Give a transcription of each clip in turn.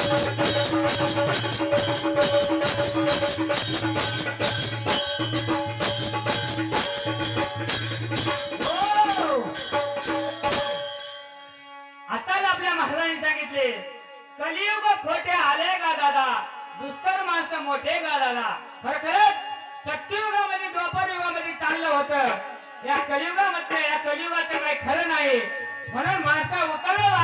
हो! आताच आपल्या महाराजांनी सांगितले कलियुग खोटे आले गा दादा? दुष्कर माणसं मोठे गा दादा? खर खरंच सत्ययुगामध्ये द्वापर युगामध्ये चाललं होतं. या कलियुगामध्ये या कलियुगाचं काही खरं नाही. म्हणून माणसं उतरवा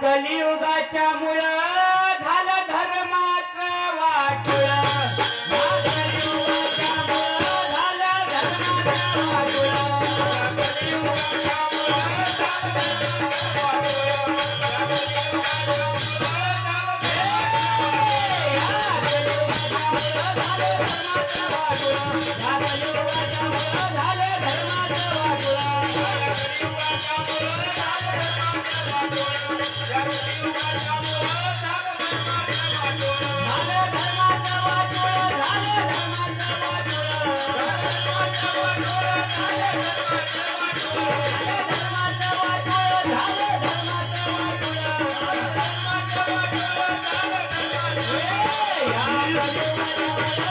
कलियुगाच्या मुळ झालं धर्माच वाटुळ.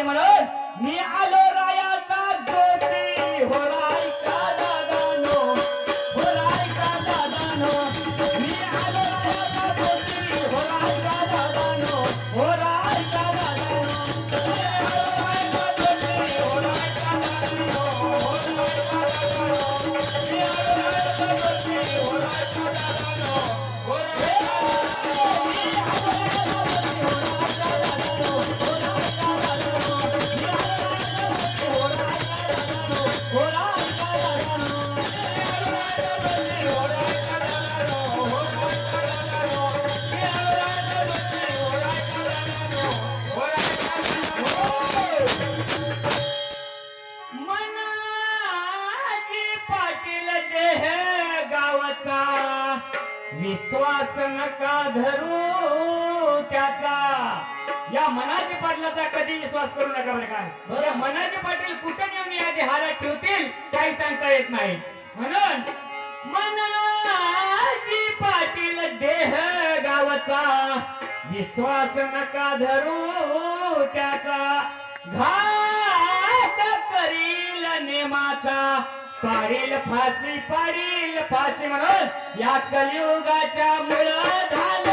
म्हणून मी आलो राया विश्वास नका धरू त्याचा. या मनाचे पाटलाचा कधी विश्वास करू नका बरं काय बरं. मनाचे पाटील कुठे नेऊन या देहाला ठेवतील? काही सांगता येत नाही. म्हणून मनाची पाटील देह गावचा विश्वास नका धरू त्याचा. घात करील नेमाचा. पारील फासी पारील फाशी म्हणून या कलियुगाच्या मुळ झालं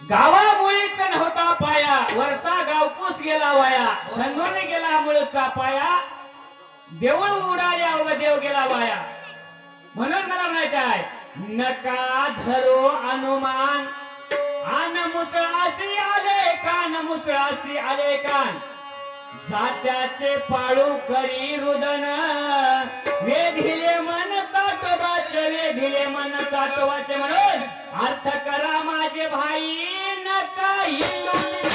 गावामुळेच नव्हता पाया वरचा गावकूस गेला वाया. धनून गेला मुळचा पाया देऊळ उडाले अवघ देव गेला वाया. म्हणून मला म्हणायचं आहे नका धरो अनुमान. आन मुसळाशी आले कान मुसळाशी आले कान जात्याचे पाळू करी रुदन. वेधिले मन चाटवाचे वेधिले मन चाटवाचे म्हणून अर्थ भाई न हिंडून